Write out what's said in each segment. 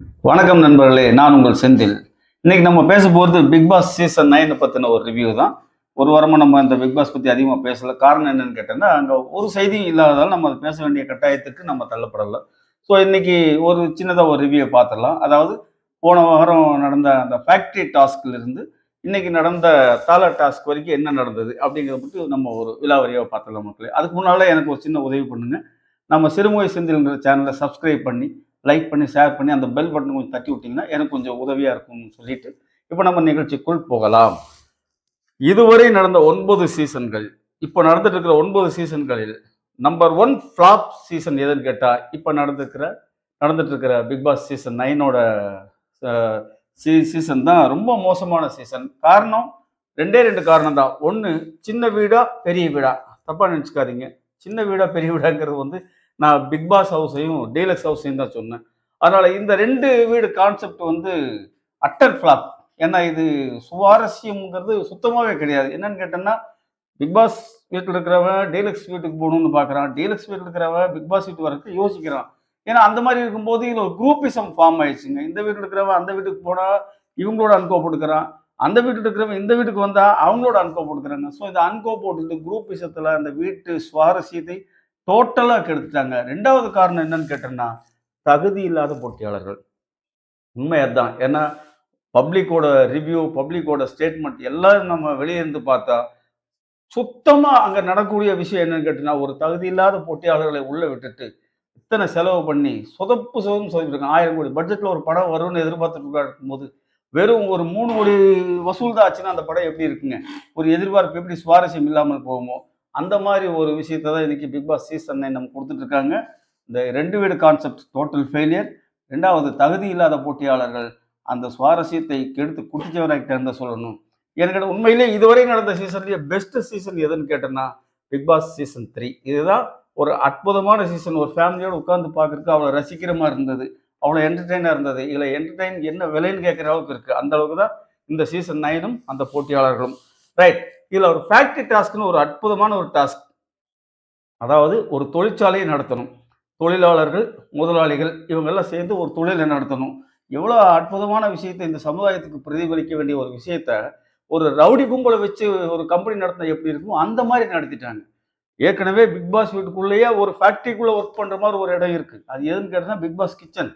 வணக்கம் நண்பர்களே நான் உங்கள் செந்தில். இன்னைக்கு நம்ம பேச போகிறது பிக் பாஸ் சீசன் நைன் பற்றின ஒரு ரிவ்யூ தான். ஒரு வாரமாக நம்ம இந்த பிக் பாஸ் பற்றி அதிகமாக பேசல. காரணம் என்னன்னு கேட்டோம்னா அங்கே ஒரு செய்தியும் இல்லாததால் நம்ம அதை பேச வேண்டிய கட்டாயத்துக்கு நம்ம தள்ளப்படலை. ஸோ இன்னைக்கு ஒரு சின்னதாக ஒரு ரிவ்யூவை பார்த்துடலாம். அதாவது போன வாரம் நடந்த அந்த ஃபேக்ட்ரி டாஸ்க்லேருந்து இன்னைக்கு நடந்த தாலா டாஸ்க் வரைக்கும் என்ன நடந்தது அப்படிங்கிறத பற்றி நம்ம ஒரு விலாவரியாக பார்த்துடலாம் மக்களே. அதுக்கு முன்னால் எனக்கு ஒரு சின்ன உதவி பண்ணுங்கள் நம்ம சிறுமுகை செந்தில்ங்கிற சேனலை சப்ஸ்கிரைப் பண்ணி லைக் பண்ணி ஷேர் பண்ணி அந்த பெல் பட்டன் கொஞ்சம் தட்டி விட்டிங்கன்னா எனக்கு கொஞ்சம் உதவியாக இருக்கும்னு சொல்லிட்டு இப்போ நம்ம நிகழ்ச்சிக்குள் போகலாம். இதுவரை நடந்த ஒன்பது சீசன்கள் இப்போ நடந்துட்டு இருக்கிற ஒன்பது சீசன்களில் நம்பர் ஒன் ஃப்ளாப் சீசன் எதுன்னு கேட்டால் இப்போ நடந்துருக்கிற நடந்துட்டு இருக்கிற பிக் பாஸ் சீசன் நைனோட சீ சீசன் தான் ரொம்ப மோசமான சீசன் காரணம் ரெண்டே ரெண்டு காரணம் தான். ஒன்று சின்ன வீடா பெரிய வீடா. தப்பாக நினச்சிக்காதீங்க. சின்ன வீடா பெரிய வீடாங்கிறது வந்து நான் பிக் பாஸ் ஹவுஸையும் டீலக்ஸ் ஹவுஸையும் தான் சொன்னேன். அதனால் இந்த ரெண்டு வீடு கான்செப்ட் வந்து அட்டர் ஃப்ளாப் ஏன்னா இது சுவாரஸ்யம்ங்கிறது சுத்தமாகவே கிடையாது. என்னன்னு கேட்டோம்னா பிக் பாஸ் வீட்டில் இருக்கிறவன் டீலக்ஸ் வீட்டுக்கு போகணும்னு பார்க்குறான் டீலக்ஸ் வீட்டில் இருக்கிறவன் பிக் பாஸ் வீட்டு வரக்கு யோசிக்கிறான். ஏன்னா அந்த மாதிரி இருக்கும்போது இதில் ஒரு குரூப்பிசம் ஃபார்ம் ஆயிடுச்சுங்க. இந்த வீட்டில் இருக்கிறவன் அந்த வீட்டுக்கு போனால் இவங்களோட அன்கோ போட்டுக்கிறான். அந்த வீட்டில் இருக்கிறவன் இந்த வீட்டுக்கு வந்தால் அவங்களோட அன்கோ போட்டுக்கிறாங்க. ஸோ இந்த அன்கோ போட்டுட்டு குரூப்பிசத்தில் அந்த வீட்டு சுவாரஸ்யத்தை டோட்டலாக கெடுத்துட்டாங்க. ரெண்டாவது காரணம் என்னன்னு கேட்டோம்னா தகுதி இல்லாத போட்டியாளர்கள். உண்மை அதுதான். ஏன்னா பப்ளிக்கோட ரிவ்யூ பப்ளிக்கோட ஸ்டேட்மெண்ட் எல்லாம் நம்ம வெளியே இருந்து பார்த்தா சுத்தமாக அங்கே நடக்கக்கூடிய விஷயம் என்னன்னு கேட்டீங்கன்னா ஒரு தகுதி இல்லாத போட்டியாளர்களை உள்ளே விட்டுட்டு இத்தனை செலவு பண்ணி சொதப்பு சொதம் சொல்லியிருக்காங்க ஆயிரம் கோடி பட்ஜெட்டில் ஒரு படம் வரும்னு எதிர்பார்த்துட்டு இருக்கும்போது வெறும் ஒரு மூணு கோடி வசூல் தான் ஆச்சுன்னா அந்த படம் எப்படி இருக்குங்க? ஒரு எதிர்பார்ப்பு எப்படி சுவாரஸ்யம் இல்லாமல் போகுமோ? அந்த மாதிரி ஒரு விஷயத்தை தான் இன்னைக்கு பிக் பாஸ் சீசன் நம்ம கொடுத்துட்டு இருக்காங்க. இந்த ரெண்டு வீடு கான்செப்ட் டோட்டல் ஃபெயிலியர் ரெண்டாவது தகுதி இல்லாத போட்டியாளர்கள் அந்த சுவாரஸ்யத்தை கெடுத்து குட்டிச்சவராகிட்ட சொல்லணும். எனக்கு உண்மையிலே இதுவரை நடந்த சீசன்லேயே பெஸ்ட் சீசன் எதுன்னு கேட்டேன்னா பிக் பாஸ் சீசன் த்ரீ இதுதான் ஒரு அற்புதமான சீசன் ஒரு ஃபேமிலியோடு உட்காந்து பார்க்குறதுக்கு அவ்வளோ ரசிக்கிற மாதிரி இருந்தது. அவ்வளோ என்டர்டெயினாக இருந்தது. இதில் என்டர்டெயின் என்ன விலைன்னு கேட்குற அளவுக்கு இருக்குது அந்த அளவுக்கு தான் இந்த சீசன் நைனும் அந்த போட்டியாளர்களும். ரைட் இதில் ஒரு ஃபேக்ட்ரி டாஸ்க்னு ஒரு அற்புதமான ஒரு டாஸ்க் அதாவது ஒரு தொழிற்சாலையை நடத்தணும். தொழிலாளர்கள் முதலாளிகள் இவங்கெல்லாம் சேர்ந்து ஒரு தொழிலை நடத்தணும். எவ்வளோ அற்புதமான விஷயத்தை இந்த சமுதாயத்துக்கு பிரதிபலிக்க வேண்டிய ஒரு விஷயத்த ஒரு ரவுடி கும்பலை வச்சு ஒரு கம்பெனி நடத்தினா எப்படி இருக்குமோ அந்த மாதிரி நடத்திட்டாங்க. ஏற்கனவே பிக் பாஸ் வீட்டுக்குள்ளேயே ஒரு ஃபேக்ட்ரிக்குள்ளே ஒர்க் பண்ணுற மாதிரி ஒரு இடம் இருக்குது அது எதுன்னு கேட்டால் பிக் பாஸ் கிச்சன்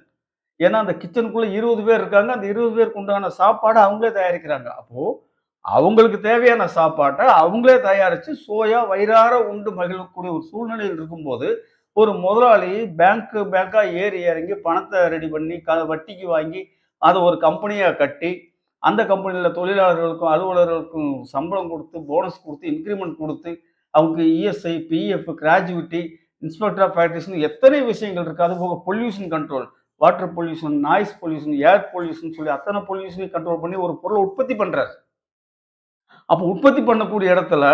ஏன்னா அந்த கிச்சனுக்குள்ளே இருபது பேர் இருக்காங்க. அந்த இருபது பேருக்கு உண்டான சாப்பாடை அவங்களே தயாரிக்கிறாங்க. அப்போது அவங்களுக்கு தேவையான சாப்பாட்டை அவங்களே தயாரித்து சோயா வயிறார உண்டு மகிழக்கூடிய ஒரு சூழ்நிலையில் இருக்கும்போது ஒரு முதலாளி பேங்க்கு பேங்காக ஏறி இறங்கி பணத்தை ரெடி பண்ணி க வட்டிக்கு வாங்கி அதை ஒரு கம்பெனியாக கட்டி அந்த கம்பெனியில் தொழிலாளர்களுக்கும் அலுவலர்களுக்கும் சம்பளம் கொடுத்து போனஸ் கொடுத்து இன்க்ரிமெண்ட் கொடுத்து அவங்களுக்கு ESI PF gratuity inspector of ஃபேக்ட்ரிஸ்னு எத்தனை விஷயங்கள் இருக்குது அது போக pollution control water pollution noise pollution air pollution சொல்லி அத்தனை பொல்யூஷனையும் கண்ட்ரோல் பண்ணி ஒரு பொருளை உற்பத்தி பண்ணுறாரு அப்போ உற்பத்தி பண்ணக்கூடிய இடத்துல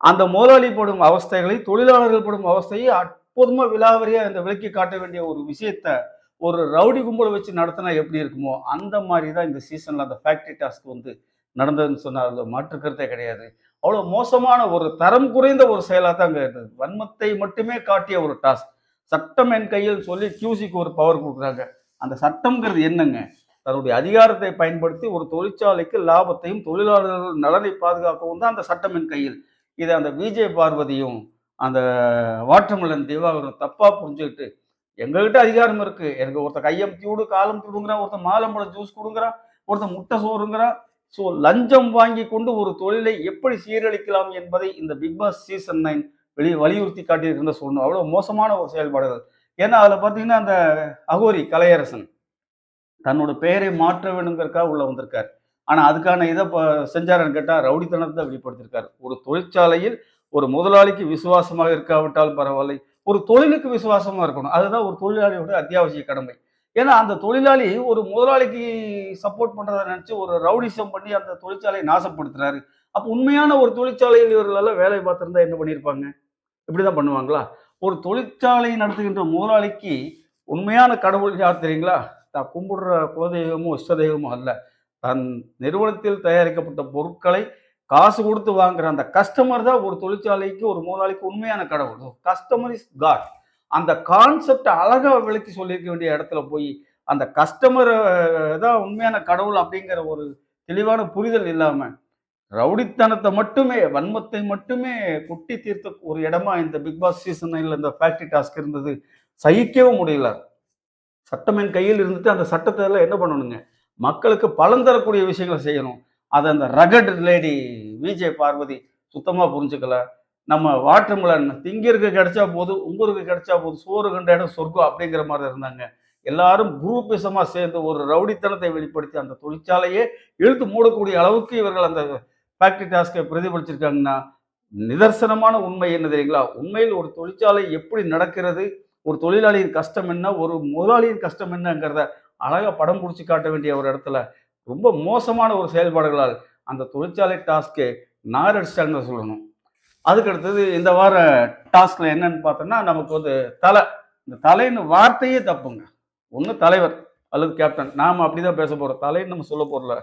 அந்த முதலாளி படும் அவஸ்தைகளை தொழிலாளர்கள் படும் அவஸ்தையை அற்புதமாக விலாவரியா இந்த விளக்கி காட்ட வேண்டிய ஒரு விஷயத்த ஒரு ரவுடி கும்பலை வச்சு நடத்தினா எப்படி இருக்குமோ அந்த மாதிரி தான் இந்த சீசன்ல அந்த ஃபேக்டரி டாஸ்க் வந்து நடந்ததுன்னு சொன்னால் அதில் மாற்றுக்கிறதே கிடையாது. அவ்வளோ மோசமான ஒரு தரம் குறைந்த ஒரு செயலாக தான் அங்கே இருந்தது. வன்மத்தை மட்டுமே காட்டிய ஒரு டாஸ்க் சட்டம் என் கையில் சொல்லி கியூசிக்கு ஒரு பவர் கொடுக்குறாங்க. அந்த சட்டம்ங்கிறது என்னங்க? தன்னுடைய அதிகாரத்தை பயன்படுத்தி ஒரு தொழிற்சாலைக்கு லாபத்தையும் தொழிலாளர்கள் நலனை பாதுகாக்கவும் தான் அந்த சட்டம் என் கையில். இதை அந்த விஜய் பார்வதியும் அந்த வாட்டர்மெலன் திவாகரும் தப்பாக புரிஞ்சுக்கிட்டு எங்ககிட்ட அதிகாரம் இருக்கு. எனக்கு ஒருத்தன் கையமுத்தி விடு காலம் கொடுங்கிறான் ஒருத்தன் மாலம்பழம் ஜூஸ் கொடுங்குறான் ஒருத்தன் முட்டை சோறுங்கிறான் ஸோ லஞ்சம் வாங்கி கொண்டு ஒரு தொழிலை எப்படி சீரழிக்கலாம் என்பதை இந்த பிக் பாஸ் சீசன் நைன் வெளியே வலியுறுத்தி காட்டியிருக்கின்ற சொல்லணும் அவ்வளோ மோசமான ஒரு செயல்பாடுகள். ஏன்னா அதில் பார்த்தீங்கன்னா அந்த அகோரி கலையரசன் தன்னோட பெயரை மாற்ற வேணுங்கிறக்காக உள்ள வந்திருக்கார். ஆனால் அதுக்கான இதை இப்போ செஞ்சாருன்னு கேட்டால் ரவுடித்தனத்தை வெளிப்படுத்தியிருக்காரு. ஒரு தொழிற்சாலையில் ஒரு முதலாளிக்கு விசுவாசமாக இருக்காவிட்டால் பரவாயில்லை. ஒரு தொழிலுக்கு விசுவாசமாக இருக்கணும். அதுதான் ஒரு தொழிலாளியோட அத்தியாவசிய கடமை. ஏன்னா அந்த தொழிலாளி ஒரு முதலாளிக்கு சப்போர்ட் பண்ணுறதை நினச்சி ஒரு ரவுடிசம் பண்ணி அந்த தொழிற்சாலையை நாசப்படுத்துறாரு. அப்போ உண்மையான ஒரு தொழிற்சாலையில் இவர்களெல்லாம் வேலை பார்த்துருந்தா என்ன பண்ணியிருப்பாங்க? இப்படி தான் பண்ணுவாங்களா? ஒரு தொழிற்சாலை நடத்துகின்ற முதலாளிக்கு உண்மையான கடவுள் யார் தெரியுங்களா? தான் கும்பிடுற குலதெய்வமோ இஷ்டதெய்வமோ அல்ல. தன் நிறுவனத்தில் தயாரிக்கப்பட்ட பொருட்களை காசு கொடுத்து வாங்குற அந்த கஸ்டமர் தான் ஒரு தொழிற்சாலைக்கு ஒரு முதலாளிக்கு உண்மையான கடவுள். கஸ்டமர் இஸ் காட் அந்த கான்செப்ட் அழகாக விளக்கி சொல்லியிருக்க வேண்டிய இடத்துல போய் அந்த கஸ்டமர் தான் உண்மையான கடவுள் அப்படிங்கிற ஒரு தெளிவான புரிதல் இல்லாமல் ரவுடித்தனத்தை மட்டுமே வன்மத்தை மட்டுமே குட்டி தீர்த்த ஒரு இடமா இந்த பிக் பாஸ் சீசன் இந்த ஃபேக்டரி டாஸ்க் இருந்தது சகிக்கவும் முடியல. சட்டமின் கையில் இருந்துட்டு அந்த சட்டத்தை எல்லாம் என்ன பண்ணணுங்க? மக்களுக்கு பலன் தரக்கூடிய விஷயங்களை செய்யணும். அதை அந்த ரகட் லேடி விஜய் பார்வதி சுத்தமாக புரிஞ்சுக்கல. நம்ம வாட்டர்மிலன் திங்கிற்கு கிடைச்சா போதும் உங்களுக்கு கிடைச்சா போதும் சோறு கண்ட இடம் சொர்க்கம் அப்படிங்கிற மாதிரி இருந்தாங்க. எல்லாரும் குரூப்பிசமாக சேர்ந்து ஒரு ரவுடித்தனத்தை வெளிப்படுத்தி அந்த தொழிற்சாலையே இழுத்து மூடக்கூடிய அளவுக்கு இவர்கள் அந்த ஃபேக்டரி டாஸ்கை பிரதிபலிச்சிருக்காங்கன்னா நிதர்சனமான உண்மை என்ன தெரியுங்களா? உண்மையில் ஒரு தொழிற்சாலை எப்படி நடக்கிறது? ஒரு தொழிலாளியின் கஷ்டம் என்ன ஒரு முதலாளியின் கஷ்டம் என்னங்கிறத அழகாக படம் பிடிச்சி காட்ட வேண்டிய ஒரு இடத்துல ரொம்ப மோசமான ஒரு செயல்பாடுகளால் அந்த தொழிற்சாலை டாஸ்கே நாரடிச்சிட்டாங்கன்னு சொல்லணும். அதுக்கு அடுத்தது இந்த வார டாஸ்க்ல என்னன்னு பார்த்தோம்னா நமக்கு வந்து தலை. இந்த தலைன்னு வார்த்தையே தப்புங்க. ஒன்று தலைவர் அல்லது கேப்டன் நாம் அப்படி தான் பேச போகிறோம் தலைன்னு நம்ம சொல்ல போகிறல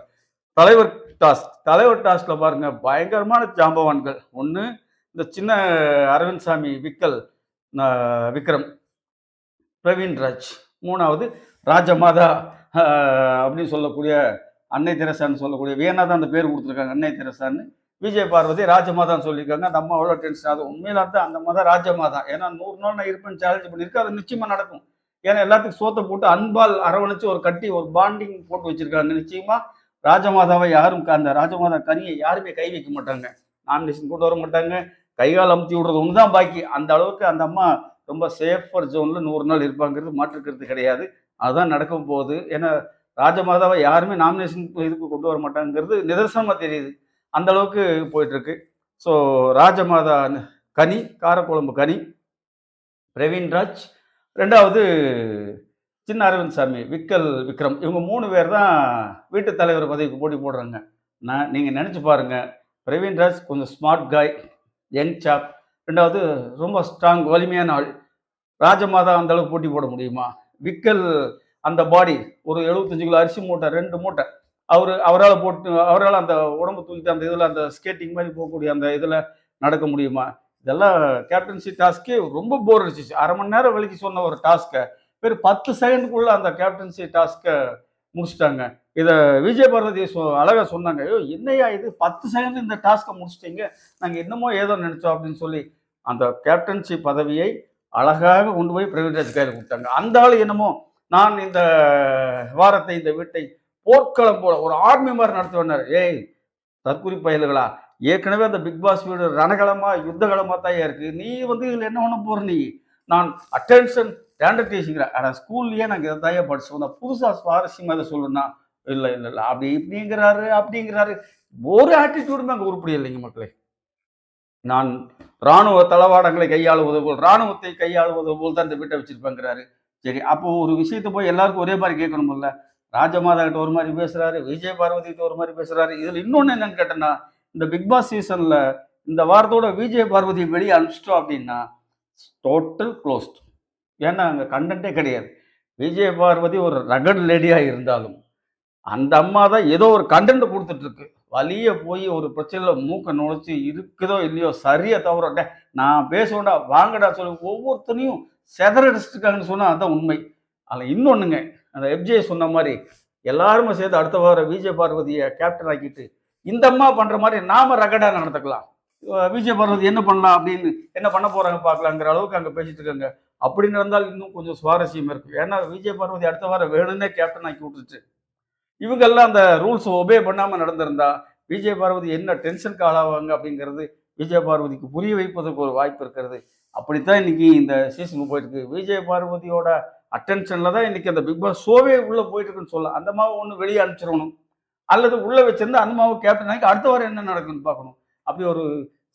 தலைவர் டாஸ்க் தலைவர் டாஸ்க்ல பாருங்க பயங்கரமான ஜாம்பவான்கள். ஒன்று இந்த சின்ன அரவிந்த் சாமி விக்கல் விக்ரம். பிரவீன் ராஜ். மூணாவது ராஜமாதா அப்படின்னு சொல்லக்கூடிய அன்னை தெரசான்னு சொல்லக்கூடிய வேணா தான் அந்த பேர் கொடுத்துருக்காங்க அன்னை தெரசான்னு. விஜய் பார்வதி ராஜமாதான்னு சொல்லியிருக்காங்க. அந்த அம்மா அவ்வளோ டென்ஷன் ஆகுது உண்மையில தான் அந்த அம்மா தான் ராஜமாதா. ஏன்னா நூறு நாள் நான் இருப்பேன் சேலஞ்ச் பண்ணியிருக்கு அது நிச்சயமாக நடக்கும். ஏன்னா எல்லாத்துக்கும் சோத்தை போட்டு அன்பால் அரவணைச்சு ஒரு கட்டி ஒரு பாண்டிங் போட்டு வச்சிருக்காங்க. நிச்சயமாக ராஜமாதாவை யாரும் அந்த ராஜமாதா கனியை யாருமே கை வைக்க மாட்டாங்க. நாமினேஷன் கொண்டு வர மாட்டாங்க. கைகால் அமுத்தி விடுறது ஒன்று தான் பாக்கி. அந்த அளவுக்கு அந்த அம்மா ரொம்ப சேஃபர் ஜோனில் நூறு நாள் இருப்பாங்கிறது மாற்றுக்கிறது கிடையாது. அதுதான் நடக்க போகுது. ஏன்னா ராஜமாதாவை யாருமே நாமினேஷன் இதுக்கு கொண்டு வர மாட்டாங்கிறது நிதர்சனமாக தெரியுது. அந்த அளவுக்கு ஸோ ராஜமாதா கனி காரக்குழம்பு கனி பிரவீன்ராஜ் ரெண்டாவது சின்ன அரவிந்த் சாமி விக்கல் விக்ரம். இவங்க மூணு பேர் தான் வீட்டு தலைவர் பதவிக்கு போட்டி போடுறாங்க. நான் நீங்கள் நினச்சி பாருங்கள் பிரவீன்ராஜ் கொஞ்சம் ஸ்மார்ட் காய் யங் சாப் ரெண்டாவது ரொம்ப ஸ்ட்ராங் வலிமையான ஆள். ராஜமாதா அந்த அளவுக்கு போட்டி போட முடியுமா? விக்கல் அந்த பாடி ஒரு எழுபத்தஞ்சு கிலோ அரிசி மூட்டை ரெண்டு மூட்டை. அவர் அவரால் போட்டு அவரால் அந்த உடம்பு தூக்கிட்டு அந்த இதில் அந்த ஸ்கேட்டிங் மாதிரி போகக்கூடிய அந்த இதில் நடக்க முடியுமா? இதெல்லாம் கேப்டன்சி டாஸ்க்கே ரொம்ப போர் அடிச்சிச்சு. அரை மணி நேரம் வலிக்கு சொன்ன ஒரு டாஸ்க்கை பேர் பத்து செகண்டுக்குள்ளே அந்த கேப்டன்சி டாஸ்க்கை முடிச்சிட்டாங்க. இதை விஜய் பாரதி சொ அழகாக சொன்னாங்க. ஐயோ என்னையா இது? பத்து செகண்ட் இந்த டாஸ்க்கை முடிச்சிட்டிங்க. நாங்கள் என்னமோ ஏதோ நினச்சோம் அப்படின்னு சொல்லி அந்த கேப்டன்சி பதவியை அழகாக கொண்டு போய் பிரவீன்ராஜ் கையில் கொடுத்தாங்க. அந்த ஆள் என்னமோ நான் இந்த வாரத்தை இந்த வீட்டை போர்க்களம் போல ஒரு ஆர்மி மாதிரி நடத்துவேன்னாரு. ஏய் தற்குறி பயல்களா? ஏற்கனவே அந்த பிக் பாஸ் வீடு ரணகலமா யுத்தகலமாக தான் இருக்கு. நீ வந்து இதில் என்ன பண்ண போற நீ? நான் அட்டென்ஷன் ஸ்டாண்டர்ட் டீச்சிங்கிற ஆனால் ஸ்கூல்லையே நாங்கள் இதை தான் படிச்சு வந்தோம் புதுசாக சுவாரஸ்யமாக இதை சொல்லணும்னா இல்லை இல்லை இல்லை அப்படி இப்படிங்கிறாரு அப்படிங்கிறாரு. ஒரு ஆட்டிடியூடுமே அங்கே உருப்படி இல்லைங்க மக்களே. நான் இராணுவ தளவாடங்களை கையாளுவது போல் இராணுவத்தை கையாளுவது போல் தான் இந்த வீட்டை வச்சிருப்பேங்கிறாரு. சரி அப்போ ஒரு விஷயத்தை போய் எல்லாருக்கும் ஒரே மாதிரி கேட்கணும்ல? ராஜமாதா கிட்ட ஒரு மாதிரி பேசுறாரு விஜய் பார்வதி கிட்ட ஒரு மாதிரி பேசுறாரு. இதுல இன்னொன்னு என்னன்னு கேட்டேன்னா இந்த பிக் பாஸ் சீசன்ல இந்த வாரத்தோட விஜய் பார்வதி வெளியே அனுப்பிச்சிட்டோம் அப்படின்னா டோட்டல் க்ளோஸ்ட் ஏன்னா அங்கே கண்டென்ட்டே கிடையாது. விஜய் பார்வதி ஒரு ரகட் லேடியாக இருந்தாலும் அந்த அம்மா தான் ஏதோ ஒரு கண்டென்ட் கொடுத்துட்டு இருக்கு வலிய போய் ஒரு பிரச்சனையில் மூக்க நுழைச்சி இருக்குதோ இல்லையோ சரியா தவிரட்ட நான் பேசுவேன்டா வாங்கடா சொல்லி ஒவ்வொருத்தனையும் செதறடிச்சிருக்காங்கன்னு சொன்னால் அதுதான் உண்மை. அதில் இன்னொன்றுங்க அந்த எஃப்ஜே சொன்ன மாதிரி எல்லாருமே சேர்ந்து அடுத்த வாரம் விஜய் பார்வதியை கேப்டன் ஆக்கிட்டு இந்த அம்மா பண்ணுற மாதிரி நாம ரகடாக நடந்துக்கலாம். விஜய் பார்வதி என்ன பண்ணலாம் அப்படின்னு என்ன பண்ண போகிறாங்க பார்க்கலாங்கிற அளவுக்கு அங்கே பேசிட்டு இருக்காங்க. அப்படி நடந்தால் இன்னும் கொஞ்சம் சுவாரஸ்யம் இருக்கும். ஏன்னா விஜய் பார்வதி அடுத்த வாரம் வேணும்னே கேப்டன் ஆக்கி விட்டுருச்சு. இவங்கெல்லாம் அந்த ரூல்ஸ் ஒபே பண்ணாமல் நடந்திருந்தா விஜய பார்வதி என்ன டென்ஷனுக்கு ஆளாவாங்க அப்படிங்கிறது விஜய பார்வதிக்கு புரிய வைப்பதற்கு ஒரு வாய்ப்பு இருக்கிறது. அப்படித்தான் இன்னைக்கு இந்த சீசன் போயிருக்கு விஜய பார்வதியோட அட்டென்ஷனில் தான் இன்னைக்கு அந்த பிக் பாஸ் ஷோவே உள்ளே போயிட்டு இருக்குன்னு சொல்லலாம். அந்த மாவை ஒன்று வெளியே அனுப்பிச்சிடணும். அல்லது உள்ளே வச்சிருந்து அந்த மாவு கேப்டன் ஆகி அடுத்த வாரம் என்ன நடக்குன்னு பார்க்கணும். அப்படி ஒரு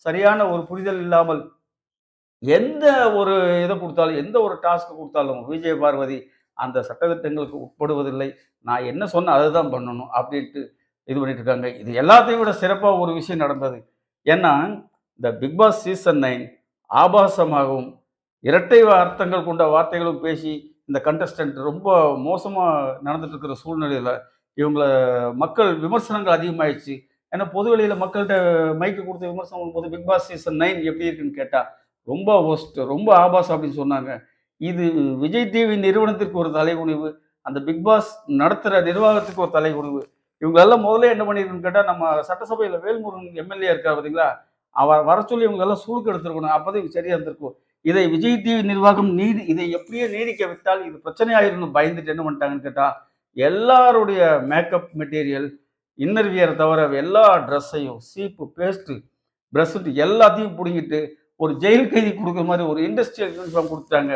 சரியான ஒரு புரிதல் இல்லாமல் எந்த ஒரு இதை கொடுத்தாலும் எந்த ஒரு டாஸ்க் கொடுத்தாலும் விஜய பார்வதி அந்த சட்டத்திட்டங்களுக்கு உட்படுவதில்லை. நான் என்ன சொன்னேன் அதை தான் பண்ணணும் அப்படின்ட்டு இது பண்ணிட்டு இருக்காங்க. இது எல்லாத்தையும் விட சிறப்பாக ஒரு விஷயம் நடந்தது. ஏன்னா இந்த பிக் பாஸ் சீசன் நைன் ஆபாசமாகவும் இரட்டை அர்த்தங்கள் கொண்ட வார்த்தைகளும் பேசி இந்த கண்டஸ்டன்ட் ரொம்ப மோசமாக நடந்துட்டு இருக்கிற சூழ்நிலையில் இவங்கள மக்கள் விமர்சனங்கள் அதிகமாயிடுச்சு. ஏன்னா பொது வெளியில் மக்கள்கிட்ட மைக்கு கொடுத்து விமர்சனம் பண்ணும்போது பிக் பாஸ் சீசன் நைன் எப்படி இருக்குன்னு கேட்டால் ரொம்ப ஒஸ்ட் ரொம்ப ஆபாசம் அப்படின்னு சொன்னாங்க. இது விஜய் டிவி நிறுவனத்திற்கு ஒரு தலைகுனிவு அந்த பிக் பாஸ் நடத்துகிற நிர்வாகத்துக்கு ஒரு தலைகுனிவு. இவங்களெல்லாம் முதல்ல என்ன பண்ணிருக்குன்னு கேட்டால் நம்ம சட்டசபையில் வேல்முருகன் எம்எல்ஏ இருக்கார் பார்த்தீங்களா அவர் வர சொல்லி இவங்களெல்லாம் சூழ்க்கு எடுத்துருக்கணும். அப்போதான் இவங்க சரியாக இருந்திருக்கும். இதை விஜய் டிவி நிர்வாகம் நீடி இதை எப்படியே நீடிக்க விட்டால் இது பிரச்சனையாயிருன்னு பயந்துட்டு என்ன பண்ணிட்டாங்கன்னு கேட்டால் எல்லாருடைய மேக்கப் மெட்டீரியல் இன்னர் வியரை தவிர எல்லா ட்ரெஸ்ஸையும் சீப்பு பேஸ்ட்டு ப்ரெஸ்ட்டு எல்லாத்தையும் பிடுங்கிட்டு ஒரு ஜெயில் கைதி கொடுக்குற மாதிரி ஒரு இண்டஸ்ட்ரியல் யூனிஃபார்ம் கொடுத்துட்டாங்க.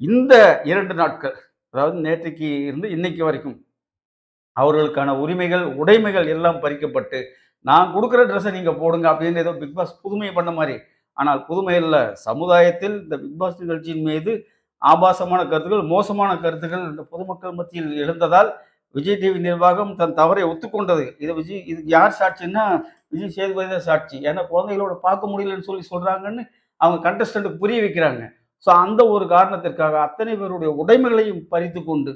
இந்த இரண்டு நாட்கள் அதாவது நேற்றைக்கு இருந்து இன்னைக்கு வரைக்கும் அவர்களுக்கான உரிமைகள் உடைமைகள் எல்லாம் பறிக்கப்பட்டு நான் கொடுக்குற ட்ரெஸ்ஸை நீங்கள் போடுங்க அப்படின்னு ஏதோ பிக் பாஸ் புதுமை பண்ண மாதிரி. ஆனால் புதுமை இல்லை. சமுதாயத்தில் இந்த பிக் பாஸ் நிகழ்ச்சியின் மீது ஆபாசமான கருத்துக்கள் மோசமான கருத்துக்கள் இந்த பொதுமக்கள் மத்தியில் எழுந்ததால் விஜய் டிவி நிர்வாகம் தன் தவறை ஒத்துக்கொண்டது. இது விஜய் இது யார் சாட்சின்னா விஜய் சேதுபதி தான் சாட்சி. ஏன்னா குழந்தைகளோட பார்க்க முடியலன்னு சொல்லி சொல்கிறாங்கன்னு அவங்க கண்டஸ்டண்ட்டுக்கு புரிய வைக்கிறாங்க. ஸோ அந்த ஒரு காரணத்திற்காக அத்தனை பேருடைய உடைமைகளையும் பறித்து கொண்டு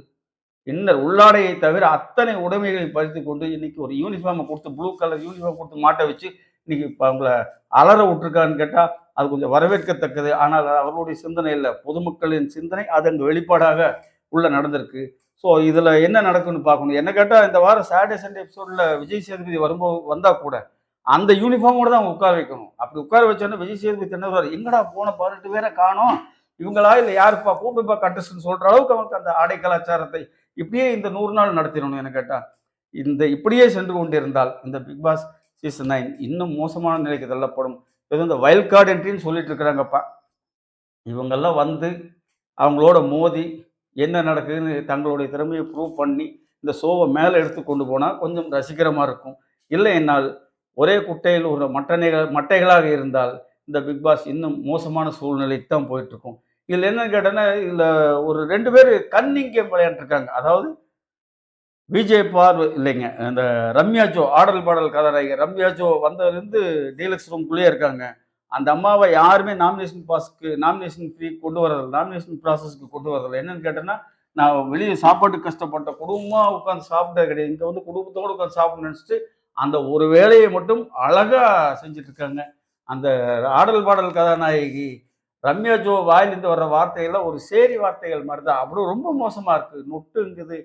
இன்னர் உள்ளாடையை தவிர அத்தனை உடைமைகளையும் பறித்து கொண்டு இன்னைக்கு ஒரு யூனிஃபார்மை கொடுத்து ப்ளூ கலர் யூனிஃபார்ம் கொடுத்து மாட்ட வச்சு இன்னைக்கு இப்போ அவங்கள அலற விட்டுருக்கான்னு கேட்டால் அது கொஞ்சம் வரவேற்கத்தக்கது. ஆனால் அவர்களுடைய சிந்தனை இல்லை. பொதுமக்களின் சிந்தனை அது அங்கே வெளிப்பாடாக உள்ள நடந்திருக்கு. ஸோ இதில் என்ன நடக்குன்னு பார்க்கணும். என்ன கேட்டால் இந்த வாரம் சாட்டர்டே சண்டே எபிசோடில் விஜய் சேதுபதி வரும்போது வந்தால் கூட அந்த யூனிஃபார்மோட தான் அவங்க உட்கார வைக்கணும். அப்படி உட்கார வச்சோன்னா விஜய் சேதுபதி திணறுவார் எங்கடா போன பதினெட்டு பேரை காணோம். இவங்களா இல்லை யாருப்பா? கூப்பிடுப்பா கட்டுச்சுன்னு சொல்கிற அளவுக்கு அவனுக்கு அந்த ஆடை கலாச்சாரத்தை இப்படியே இந்த நூறு நாள் நடத்திடணும் என கேட்டால் இந்த இப்படியே சென்று கொண்டிருந்தால் இந்த பிக் பாஸ் சீசன் நைன் இன்னும் மோசமான நிலைக்கு தள்ளப்படும். இது இந்த வயல் கார்டு என்ட்ரின்னு சொல்லிட்டு இருக்கிறாங்கப்பா. இவங்கெல்லாம் வந்து அவங்களோட மோதி என்ன நடக்குதுன்னு தங்களுடைய திறமையை ப்ரூவ் பண்ணி இந்த ஷோவை மேலே எடுத்து கொண்டு போனால் கொஞ்சம் ரசிகரமாக இருக்கும். இல்லை என்னால் ஒரே குட்டையில் ஒரு மட்டனைகள் மட்டைகளாக இருந்தால் இந்த பிக் பாஸ் இன்னும் மோசமான சூழ்நிலைக்கு தான் போயிட்டுருக்கும். இதில் என்னன்னு கேட்டோன்னா இதில் ஒரு ரெண்டு பேர் கன்னிங் கேம் விளையாண்டுருக்காங்க. அதாவது விஜய் பார்வ இல்லைங்க இந்த ரம்யா ஜோ ஆடல் பாடல் கதாநாயகர் ரம்யா ஜோ வந்ததுலேருந்து டீலக்ஸ் ரூம்குள்ளேயே இருக்காங்க. அந்த அம்மாவை யாருமே நாமினேஷன் பாஸ்க்கு நாமினேஷன் ஃப்ரீ கொண்டு வரதில்லை நாமினேஷன் ப்ராசஸ்க்கு கொண்டு வரதில்லை என்னன்னு கேட்டோன்னா நான் வெளியே சாப்பாட்டுக்கு கஷ்டப்பட்ட குடும்பமாக உட்காந்து சாப்பிட்டது கிடையாது. இங்கே வந்து குடும்பத்தோடு உட்காந்து சாப்பிட நினச்சிட்டு அந்த ஒரு வேலையை மட்டும் அழகாக செஞ்சுட்டு இருக்காங்க அந்த ஆடல் பாடல் கதாநாயகி ரம்யா ஜோ வாயிலிருந்து வர்ற வார்த்தைகள்லாம் ஒரு சேரி வார்த்தைகள் மாதிரி தான் அவ்வளோ ரொம்ப மோசமாக இருக்குது நொட்டுங்குது.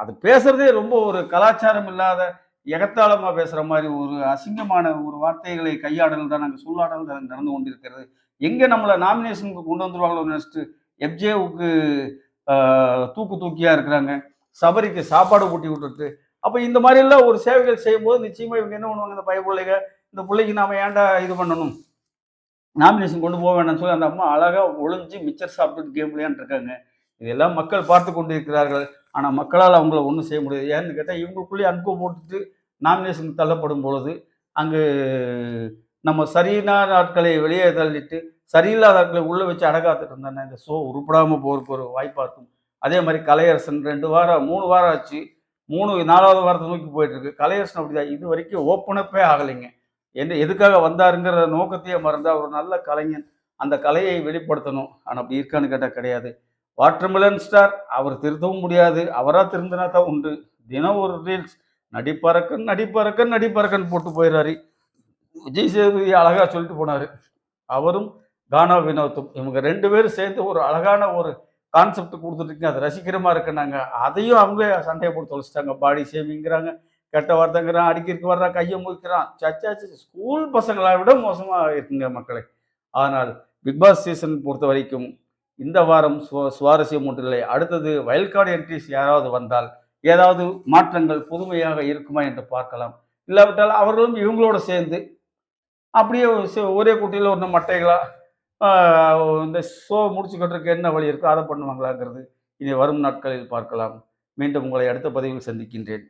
அது பேசுறதே ரொம்ப ஒரு கலாச்சாரம் இல்லாத எகத்தாளமாக பேசுகிற மாதிரி ஒரு அசிங்கமான ஒரு வார்த்தைகளை கையாடல் தான் நாங்கள் சொல்லாடல் தான் நடந்து கொண்டிருக்கிறது. எங்கே நம்மளை நாமினேஷனுக்கு கொண்டு வந்துருவாங்களோ நினச்சிட்டு எஃப்ஜேவுக்கு தூக்கு தூக்கியாக இருக்கிறாங்க. சபரிக்கு சாப்பாடு ஊட்டி விட்டுட்டு அப்போ இந்த மாதிரிலாம் ஒரு சேவைகள் செய்யும்போது நிச்சயமாக இவங்க என்ன பண்ணுவாங்க? இந்த பய பிள்ளைங்க இந்த பிள்ளைக்கு நாம ஏன்டா இது பண்ணணும்? நாமினேஷன் கொண்டு போக வேண்டாம்னு சொல்லி அந்த அம்மா அழகாக ஒளிஞ்சு மிச்சர் சாப்பிட்டு கேம் விளையாண்டு இருக்காங்க. இதெல்லாம் மக்கள் பார்த்து கொண்டு இருக்கிறார்கள் ஆனால் மக்களால் அவங்கள ஒன்றும் செய்ய முடியாது. ஏன்னு கேட்டால் இவங்களுக்குள்ளேயே அன்பு போட்டுட்டு நாமினேஷன் தள்ளப்படும் பொழுது அங்கு நம்ம சரியான ஆட்களை வெளியே தள்ளிட்டு சரியில்லாத ஆட்களை உள்ளே வச்சு அடகாத்துட்டு இருந்தானே இந்த ஷோ உருப்படாமல் போகிறதுக்கு ஒரு வாய்ப்பாக இருக்கும் அதே மாதிரி கலையரசன் ரெண்டு வாரம் மூணு வாரம் ஆச்சு. மூணு நாலாவது வாரத்தை நோக்கி போயிட்டு இருக்கு கலையரசன் அப்படிதான். இது வரைக்கும் ஓப்பனப்பே ஆகலைங்க. என்ன எதுக்காக வந்தாருங்கிற நோக்கத்தையே மறந்தா ஒரு நல்ல கலைஞன் அந்த கலையை வெளிப்படுத்தணும். ஆனால் அப்படி இருக்கான்னு கேட்டால் கிடையாது. வாட்டர்மிலன் ஸ்டார் அவர் திருத்தவும் முடியாது. அவராக திருந்தினா தான் உண்டு. தினம் ஒரு ரீல்ஸ் நடிப்பறக்கன் நடிப்பறக்கன் நடிப்பறக்கன் போட்டு போயிடுறாரு விஜய் சேதுபதி அழகாக சொல்லிட்டு போனார். அவரும் கானா வினோத்தும். இவங்க ரெண்டு பேரும் சேர்ந்து ஒரு அழகான ஒரு கான்செப்ட் கொடுத்துட்ருக்கீங்க அது ரசிக்கிறமா இருக்குன்னாங்க. அதையும் அவங்களே சண்டையை போட்டு தொலைச்சிட்டாங்க. பாடி சேமிங்கிறாங்க கெட்ட வார்த்தைங்கிறான் அடிக்கிறதுக்கு வர்றான் கையை முழிக்கிறான் சச்சாச்சு ஸ்கூல் பசங்களை விட மோசமாக இருக்குங்க மக்களை. ஆனால் பிக் பாஸ் சீசன் பொறுத்த வரைக்கும் இந்த வாரம் சுவா- சுவாரஸ்யம் ஒன்றில்லை அடுத்தது வயல்காடு என்ட்ரிஸ் யாராவது வந்தால் ஏதாவது மாற்றங்கள் புதுமையாக இருக்குமா என்று பார்க்கலாம். இல்லாவிட்டால் அவர்களும் இவங்களோட சேர்ந்து அப்படியே ஒரு சே- ஒரே குட்டியில் ஒன்று மட்டைகளாக இந்த ஷோ முடிச்சுக்கிட்டு என்ன வழி இருக்கோ அதை பண்ணுவாங்களாங்கிறது இனி வரும் நாட்களில் பார்க்கலாம். மீண்டும் உங்களை அடுத்த பதிவில் சந்திக்கின்றேன்.